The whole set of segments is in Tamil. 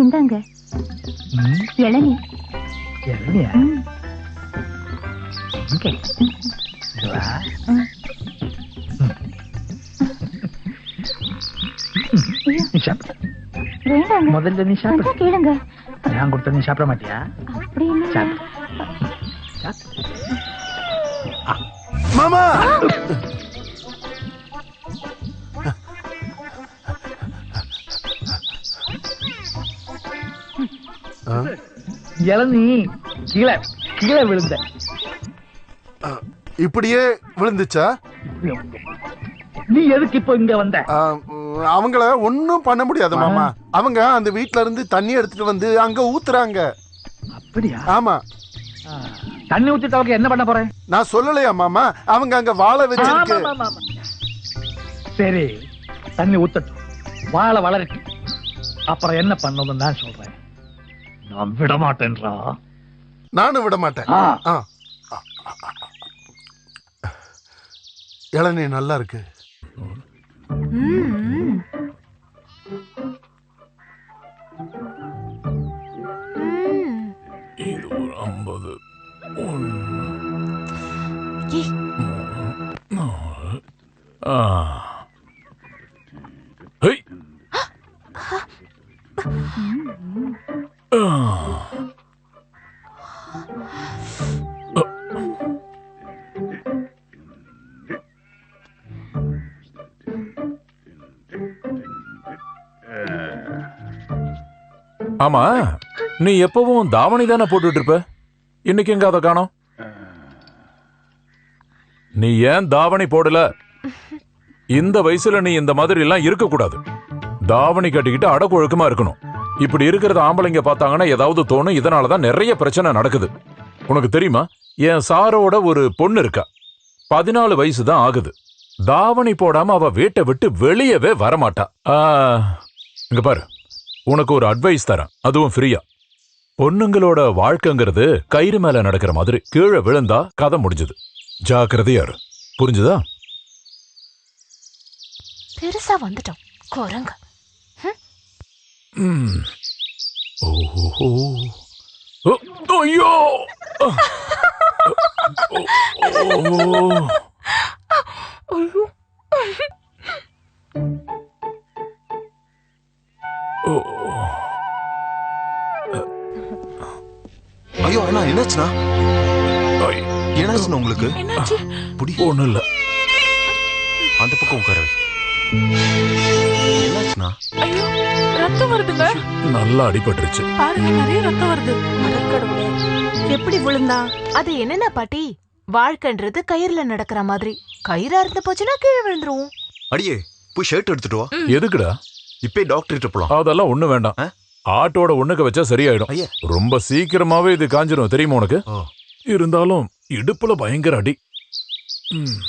இந்தாங்க. இளநீ. இளநியா? முதல்ல நீ சாப்பிடு. கேளுங்க. நான் கொடுத்த நீ சாப்பிட மாட்டியா. மாமா! இளநீ கீழே கீழே விழுந்த. இப்படியே விழுந்துச்சா? நீ எதுக்கு இப்போ இங்க வந்த? அவங்கள ஒன்னும் பண்ண முடியாது மாமா. அவங்க அந்த வீட்ல இருந்து தண்ணி எடுத்துட்டு வந்து அங்க ஊத்துறாங்க. அப்படியா? ஆமா. தண்ணி ஊத்திட்டு அவங்க என்ன பண்ண போறேன்? நான் சொல்லலையா மாமா? அவங்க அங்க வாழை வச்சிருக்கு. சரி தண்ணி ஊத்தட்டும். வாழை வளரட்டும் அப்புறம் என்ன பண்ணணும்னு நான் சொல்றேன். நான் விட மாட்டேன்றா நானும் விட மாட்டேன் ஆ, ஆ. இளநீ நல்லா இருக்கு. ம். ம். இது ஒரு ஐம்பது. ஏய், ஹெய் ஆமா. நீ எப்பவும் தாவணி தானே போட்டுட்டு இருப்ப? இன்னைக்கு எங்க அதை காணோம்? நீ ஏன் தாவணி போடல? இந்த வயசுல நீ இந்த மாதிரி எல்லாம் இருக்க கூடாது தாவணி கட்டிக்கிட்டு அடக்குழுக்கமா இருக்கணும். இப்படி இருக்கிறத ஆம்பளைங்க பார்த்தாங்கன்னா ஏதாவது தோணும். இதனாலதான் நிறைய பிரச்சனை நடக்குது. உனக்கு தெரியுமா? என் சாரோட ஒரு பொண்ணு இருக்கா. பதினாலு வயசு தான் ஆகுது. தாவணி போடாம அவ வீட்டை விட்டு வெளியவே வரமாட்டா. இங்க பாரு. உனக்கு ஒரு அட்வைஸ் தரேன். அதுவும் ஃப்ரீயா பொண்ணுங்களோட வாழ்க்கைங்கிறது கயிறு மேல நடக்கிற மாதிரி. கீழே விழுந்தா கதை முடிஞ்சது. ஜாக்கிரதையா இரு. புரிஞ்சுதா? பெருசா வந்துட்டோம். குரங்கு. ஐயோ. ஓ. ஐயோ அண்ணா என்னாச்சுண்ணா? ஐ, என்னாச்சுண்ணா உங்களுக்கு? என்னாச்சு? புடி. ஒண்ணும் இல்ல. அந்த பக்கம் உட்கார. வை. என்னாச்சுண்ணா? ஐயோ ரத்தம் வருதுங்க. நல்லா அடிபட்டுருச்சு. பாருங்க நிறைய ரத்தம் வருது. அடக்கடவுளே எப்படி விழுந்தா? அது என்னென்ன பாட்டி? வாழ்க்கைன்றது கயிறுல நடக்கிற மாதிரி. கயிறா இருந்து போச்சுன்னா கீழே விழுந்துருவோம். அடியே போய் ஷர்ட் எடுத்துட்டு வா. எதுக்குடா? இப்பே டாக்டர் கிட்ட போலாம். அதெல்லாம் ஒண்ணு வேண்டாம்? ஆட்டோட ஒண்ணுக்கு வச்சா சரியாயிடும். ரொம்ப சீக்கிரமாவே இது காஞ்சிரும். தெரியுமா உனக்கு? இருந்தாலும் இடுப்புல பயங்கர அடி. ம்.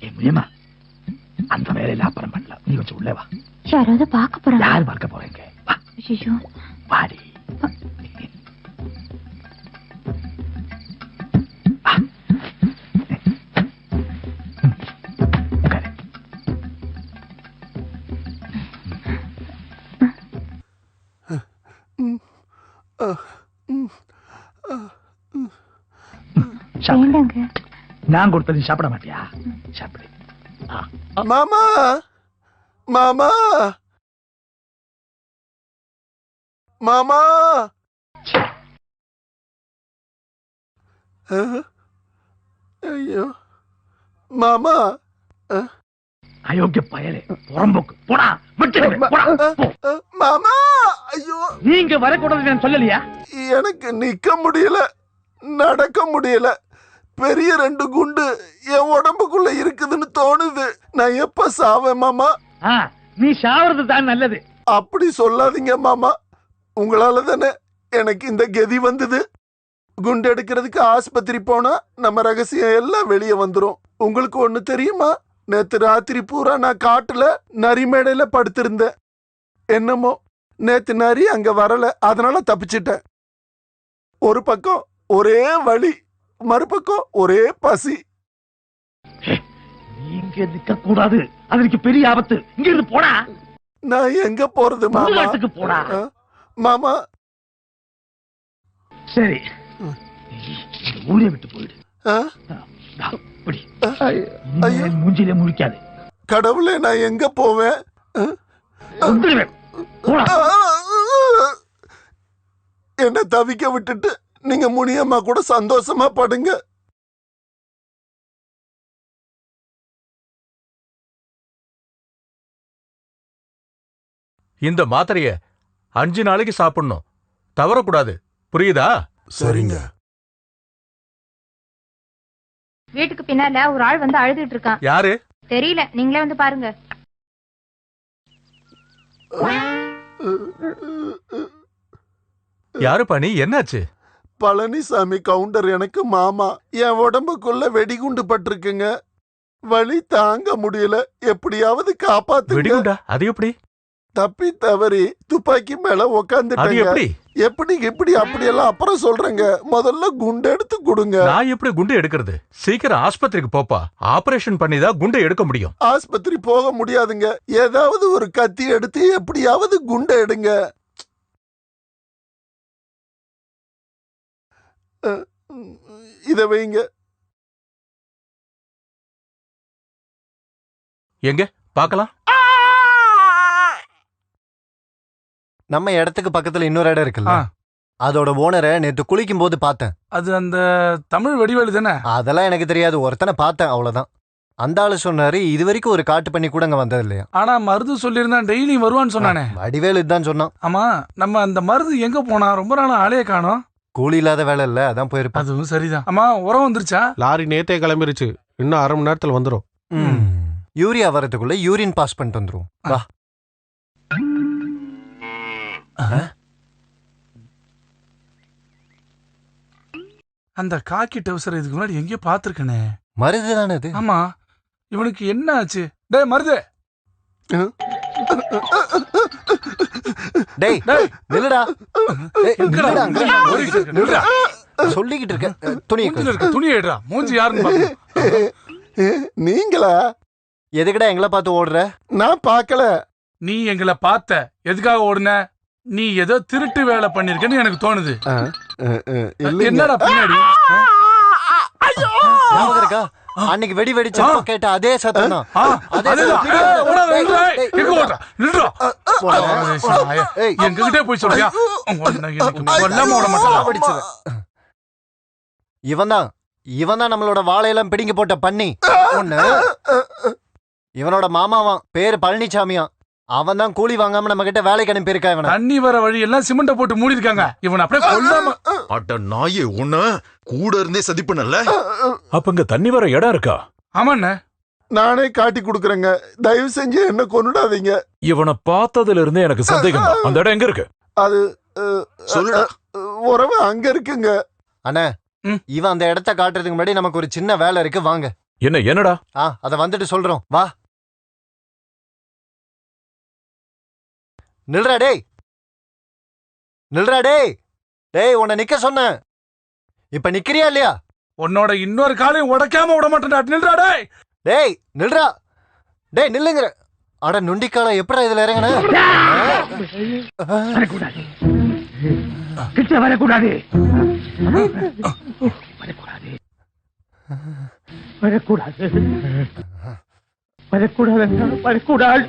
ஏய், முனியம்மா, அந்த வேலையில அப்புறம் பண்ணலாம். நீ கொஞ்சம் உள்ள வா. யாராவது பார்க்க போறாங்க. யார் பார்க்க போறீங்க? ஐயோ. வேண்டாங்க. நான் கொடுத்த நீ சாப்பிட மாட்டியா? சாப்பிடு. மாமா! மாமா! மாமா. ஐயோ! மாமா! அயோக்கிய பயலே புறம்போக்கு. போடா. அஹ், மாமா! ஐயோ! நீங்க வரக்கூடாது நான் சொல்லலையா? எனக்கு நிக்க முடியல நடக்க முடியல. பெரிய ரெண்டு குண்டு என் உடம்புக்குள்ள இருக்குதுன்னு தோணுது. நான் எப்ப சாவேன் மாமா? நீ சாவறது தான் நல்லது. அப்படி சொல்லாதீங்க மாமா. உங்களால தானே எனக்கு இந்த கதி வந்தது. குண்டு எடுக்கிறதுக்கு ஆஸ்பத்திரி போனா நம்ம ரகசியம் எல்லாம் வெளியே வந்துரும். உங்களுக்கு ஒண்ணு தெரியுமா? நேத்து ராத்திரி பூரா நான் காட்டுல நரிமேடையில படுத்திருந்தேன். என்னமோ நேத்து நரி அங்க வரல அதனால தப்பிச்சிட்டேன். ஒரு பக்கம் ஒரே வலி மறுபக்கம் ஒரே பசி. இங்க நிக்க கூடாது அது எனக்கு பெரிய ஆபத்து. இங்க இருந்து போடா. நான் எங்க போறது மாமா? போடா. ஆ? மாமா? சரி. ஊரை விட்டு போயிடு. இனிமே மூஞ்சிலே முழிக்காது. கடவுளே நான் எங்க போவேன்? என்ன தவிக்க விட்டுட்டு நீங்க முனியம்மா கூட சந்தோஷமா படுங்க. இந்த மாத்திரைய அஞ்சு நாளைக்கு சாப்பிடணும். தவறக்கூடாது. புரியுதா? சரிங்க. வீட்டுக்கு பின்னால ஒரு ஆள் வந்து அழுதுட்டு இருக்கான். யாரு? தெரியல. நீங்களே வந்து பாருங்க. யாரு பணி என்னாச்சு? பழனிசாமி கவுண்டர் எனக்கு மாமா. என் உடம்புக்குள்ள வெடிகுண்டு பட்டிருக்குங்க. வலி தாங்க முடியல. எப்படியாவது காப்பாத்துங்க. வெடிகுண்டா அது எப்படி? தப்பி தவறி துப்பாக்கி மேல உக்காந்துட்டேங்க. எப்படி? எப்படி எப்படி அப்படியெல்லாம் அப்புறம் சொல்றேங்க. முதல்ல குண்டு எடுத்து கொடுங்க. நான் எப்படி குண்டு எடுக்கிறது? சீக்கிரம் ஆஸ்பத்திரிக்கு போப்பா. ஆபரேஷன் பண்ணி தான் குண்டை எடுக்க முடியும். ஆஸ்பத்திரி போக முடியாதுங்க. ஏதாவது ஒரு கத்தி எடுத்து எப்படியாவது குண்டை எடுங்க. இத வைங்க. எங்க? பார்க்கலாம். நம்ம இடத்துக்கு பக்கத்துல இன்னொரு இடம் இருக்குல்ல. அதோட ஓனரை நேத்து குளிக்கும் போது பார்த்தேன். அது அந்த தமிழ் வடிவேலு தானே? அதெல்லாம் எனக்கு தெரியாது. ஒருத்தனை பார்த்தேன் அவ்வளவுதான். அந்த ஆளு சொன்னாரு இது வரைக்கும் ஒரு காட்டு பண்ணி கூட அங்க வந்தது இல்லையா? ஆனா மருது சொல்லியிருந்தான் டெய்லி வருவான்னு சொன்னானே. வடிவேலு இதுதான் சொன்னான். ஆமா நம்ம அந்த மருது எங்க போனா ரொம்ப நாள் ஆளைய காணோம். கூலி இல்லாத வேலை இல்ல அதான் போயிருப்பான். அதுவும் சரிதான். ஆமா உரம் வந்துருச்சா? லாரி நேத்தே கிளம்பிருச்சு. இன்னும் அரை மணி நேரத்துல வந்துடும் ம். யூரியா வரதுக்குள்ள யூரின் பாஸ் பண்ணிட்டு வந்துரும் வா. அந்த காக்கி டவுசர் இதுக்கு முன்னாடி எங்கேயோ பாத்துருக்கனே மருது தானே இது ஆமா. இவனுக்கு என்ன ஆச்சு? டேய் மருது! டேய் டேய்! நில்லுடா? நில்லுடா, இருக்க, நில்லுடா. சொல்லிக்கிட்டு இருக்கேன். அஹ், துணியை மூஞ்சில கொடு. இருக்க துணி எடுறா. மூஞ்சி யாருன்னு. நீங்களா? எதுக்குடா எங்களை பார்த்து ஓடுற? நான் பார்க்கல. நீ எங்களை பார்த்த. எதுக்காக ஓடுன? நீ ஏதோ திருட்டு வேலை பண்ணிருக்கன்னு எனக்கு தோணுது என்னடா பின்னாடி இருக்கா அன்னைக்கு வெடி வெடிச்சப்போ கேட்ட அதே சத்தம் தான். எங்ககிட்டே போய் சொல்றியா இவன் தான் இவன் தான் நம்மளோட வாழையெல்லாம் பிடிங்க போட்ட பண்ணி ஒண்ணு இவனோட மாமாவான் பேரு பழனிசாமியான் அவன் தான் கூலி வாங்காம நம்ம கிட்ட வேலைக்கு அனுப்பியிருக்கா இவனை. தண்ணி வர வழி எல்லாம் சிமெண்ட போட்டு மூடி இருக்காங்க இவன் அப்படியே கொல்லாம அட நாயே உன்ன கூட இருந்தே சதி பண்ணல அப்ப இங்க தண்ணி வர இடம் இருக்கா? ஆமாண்ணே. நானே காட்டி கொடுக்குறேங்க. தயவு செஞ்சு என்ன கொன்னுடாதீங்க. இவனை பார்த்ததுல இருந்தே எனக்கு சந்தேகம் தான். அந்த இடம் எங்க இருக்கு? அது சொல்லுடா. உறவு அங்க இருக்குங்க. அண்ணே ம். இவன் அந்த இடத்த காட்டுறதுக்கு முன்னாடி நமக்கு ஒரு சின்ன வேலை இருக்கு. வாங்க. என்ன என்னடா? ஆ அத வந்துட்டு சொல்றோம். வா. நில்றா டேய். நில்றா டேய். டேய் உன்னை நிக்க சொன்னேன். இப்ப நிக்கிறியா இல்லையா? உன்னோட இன்னொரு காலையும் உடைக்காம விட மாட்டேன்டா. நில்றா டேய். டேய் நில்றா. டேய் நில்லுங்கிற. அட நுண்டிக்கால எப்படா இதுல இறங்குன? வரக்கூடாது கிட்ட வரக்கூடாது. வரக்கூடாது. வரக்கூடாது. வரக்கூடாது. வரக்கூடாது.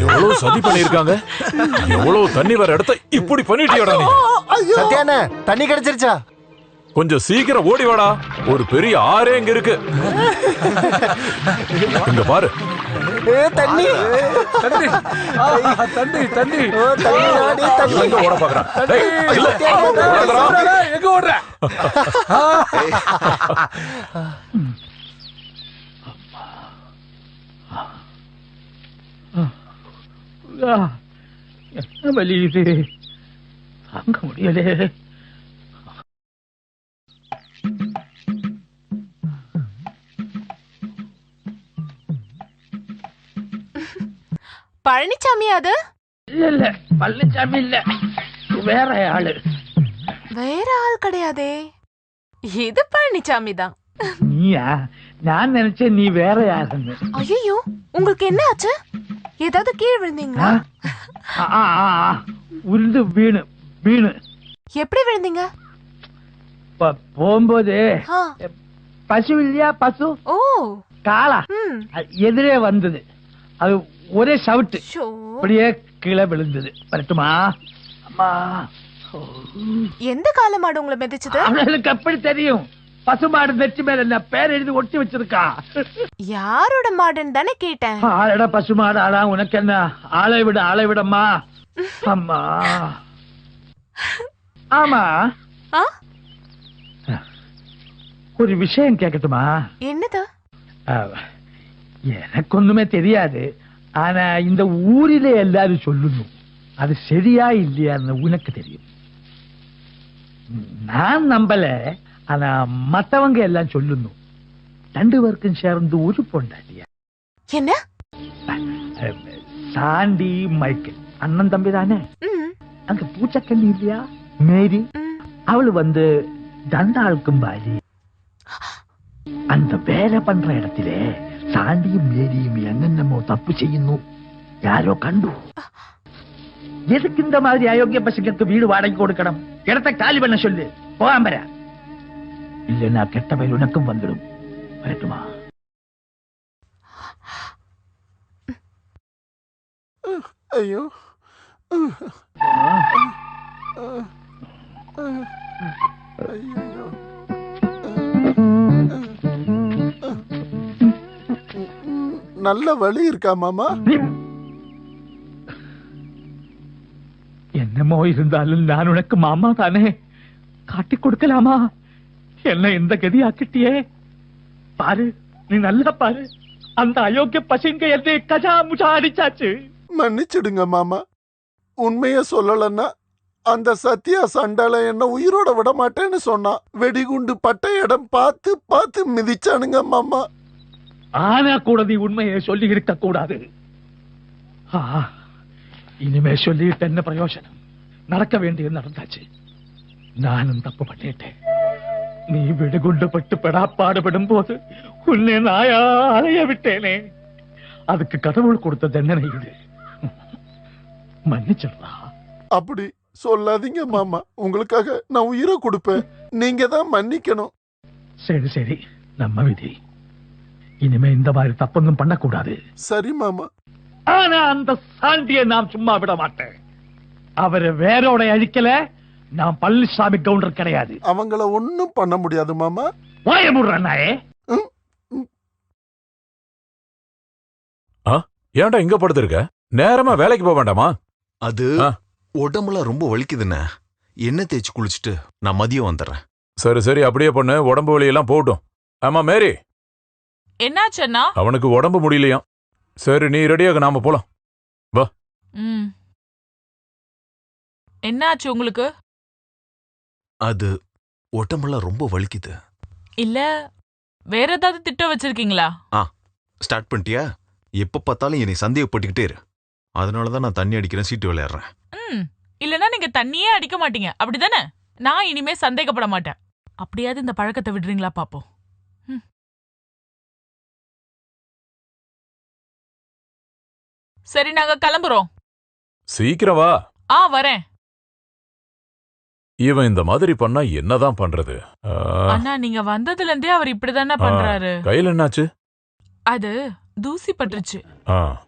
எவ்வளவு சதி பண்ணிருக்காங்க எவ்வளவு தண்ணி வர இடத்த இப்படி பண்ணிட்டியாடா நீ? சத்யாண்ணே தண்ணி கிடைச்சிருச்சா? கொஞ்சம் சீக்கிரம் ஓடி வாடா. ஒரு பெரிய ஆறே இங்க இருக்கு. இங்க பாரு. தண்ணி தண்ணி ஆ, தண்ணி தண்ணி இவன் எங்க ஓட பாக்குறான் எங்க ஓடுற என்ன வலி இது தாங்க முடியலே பழனிசாமி அது? இல்ல இல்ல பழனிசாமி இல்ல. வேற ஆளு. வேற ஆள் கிடையாதே. இது பழனிசாமி தான். நீயா? நான் நினைச்சேன் நீ வேற யாருன்னு. ஐயோ உங்களுக்கு என்ன ஆச்சு? ஏதாவது கீழே விழுந்தீங்களா? ஆ, ஆ, ஆ, ஆ. உருண்டு வீணு வீணு. எப்படி விழுந்தீங்க? போகும்போது பசு இல்லையா பசு? ஓ. காளா எதிரே வந்தது. அது ஒரே சவுட்டு. அப்படியே கீழே விழுந்தது. வரட்டுமா? அம்மா. எந்த கால மாடு உங்களை மிதிச்சது? அவளுக்கு அப்படி தெரியும். பசுமாடு நெச்சு மேல என்ன பேர் எழுதி ஒட்டி வச்சிருக்கா? யாரோட மாடுன்னு தானே கேட்டேன். ஆளடா பசுமாடு ஆளா உனக்கு என்ன? ஆளை விட ஆளை விடம்மா. அம்மா. ஆமா. ஒரு விஷயம் கேட்கட்டுமா என்னது? எனக்கு ஒண்ணுமே தெரியாது. ஆனா இந்த ஊரிலே எல்லாரும் சொல்லணும் அது சரியா இல்லையான்னு உனக்கு தெரியும். நான் நம்பல ஆனா மத்தவங்க எல்லாம் சொல்லணும் ரெண்டு பேருக்கும் சேர்ந்து ஒரு பொண்டாட்டியா? என்ன? சாண்டி மைக்கேல் அண்ணன் தம்பி தானே? அங்க பூச்சக்கண்ணி இல்லையா? மேரி? அவளு வந்து தண்டாளுக்கும் பாரி அந்த வேலை பண்ற இடத்திலே சாண்டியும் மேரியும் என்னென்னமோ தப்பு செய்யணும் யாரோ கண்டு எதுக்கு இந்த மாதிரி அயோக்கிய பசங்களுக்கு வீடு வாடகை கொடுக்கணும் இடத்தை காலி பண்ண சொல்லு போகாமற இல்லைன்னா கெட்ட பயில் உனக்கும் வந்துடும் வரட்டுமா ஐயோ ஐயோ நல்ல வழி இருக்கா மாமா? என்னமோ இருந்தாலும் நான் உனக்கு மாமா தானே. காட்டி கொடுக்கலாமா? என்ன இந்த கதி ஆக்கிட்டியே பாரு நீ நல்லா பாரு. அந்த அயோக்கிய பசங்க என்னை கஜா முஜா அடிச்சாச்சு மன்னிச்சிடுங்க மாமா. உண்மைய சொல்லலன்னா அந்த சத்யா சண்டால என்ன உயிரோட விட மாட்டேன்னு சொன்னான். வெடிகுண்டு பட்ட இடம் பார்த்து பார்த்து மிதிச்சானுங்க மாமா. ஆனா கூட நீ உண்மையை சொல்லி இருக்க கூடாது இனிமே சொல்லிட்டு என்ன பிரயோஜனம்? நடக்க வேண்டியது நடந்தாச்சு. நானும் தப்பு பண்ணிட்டேன். நீ விடுகுண்டு பட்டு பெடா பாடுபடும் போது உன்னை நாயா அலைய விட்டேனே. அதுக்கு கடவுள் கொடுத்த தண்டனை இது மன்னிச்சிடலாம் அப்படி சொல்லாதீங்க மாமா. உங்களுக்காக நான் உயிரை கொடுப்பேன். நீங்க தான் மன்னிக்கணும். சரி சரி. நம்ம விதி. இனிமே இந்த மாதிரி தப்பொന്നും பண்ணக்கூடாது. சரி மாமா. ஆனா அந்த சாண்டியை நான் சும்மா விட மாட்டேன். அவரை வேரோட அழிக்கல நான் பழனிசாமி கவுண்டர் கிடையாது. அவங்கள ஒண்ணும் பண்ண முடியாது மாமா. வாய முடுறாயே ஏன்டா இங்க படுத்திருக்க? நேரமா வேலைக்கு போக வேண்டாமா? அது ஆ. உடம்புலாம் ரொம்ப வலிக்குதுண்ணே. எண்ணெய் தேய்ச்சி குளிச்சுட்டு நான் மதியம் வந்துடுறேன். சரி சரி அப்படியே பண்ணு உடம்பு வலியெல்லாம் போகட்டும். ஆமா மேரி. என்னாச்சண்ணா அவனுக்கு உடம்பு முடியலையாம் சரி நீ ரெடியாக நாம போலாம். ம். என்னாச்சு உங்களுக்கு? அது உடம்பெல்லாம் ரொம்ப வலிக்குது. இல்ல வேற ஏதாவது திட்டம் வச்சிருக்கீங்களா? ஸ்டார்ட் பண்ணிட்டியா? எப்ப பார்த்தாலும் என்னை சந்தேகப்பட்டுக்கிட்டே இரு. அதனால தான் நான் தண்ணி அடிக்கிறேன் சீட்டு விளையாடுறேன். ம் இல்லனா நீங்க தண்ணியே அடிக்க மாட்டீங்க. அப்படிதானே? நான் இனிமே சந்தேகப்பட மாட்டேன். அப்படியாவது இந்த பழக்கத்தை விடுறீங்களா பாப்போம். சரி நாங்க கிளம்புறோம். சீக்கிரம் வா. ஆ வரேன். இவன் இந்த மாதிரி பண்ணா என்னதான் பண்றது? ஆ, அண்ணா நீங்க வந்ததுல இருந்தே அவர் இப்படிதானே பண்றாரு. கையில என்னாச்சு? அது தூசி பட்டுருச்சு. ஆ.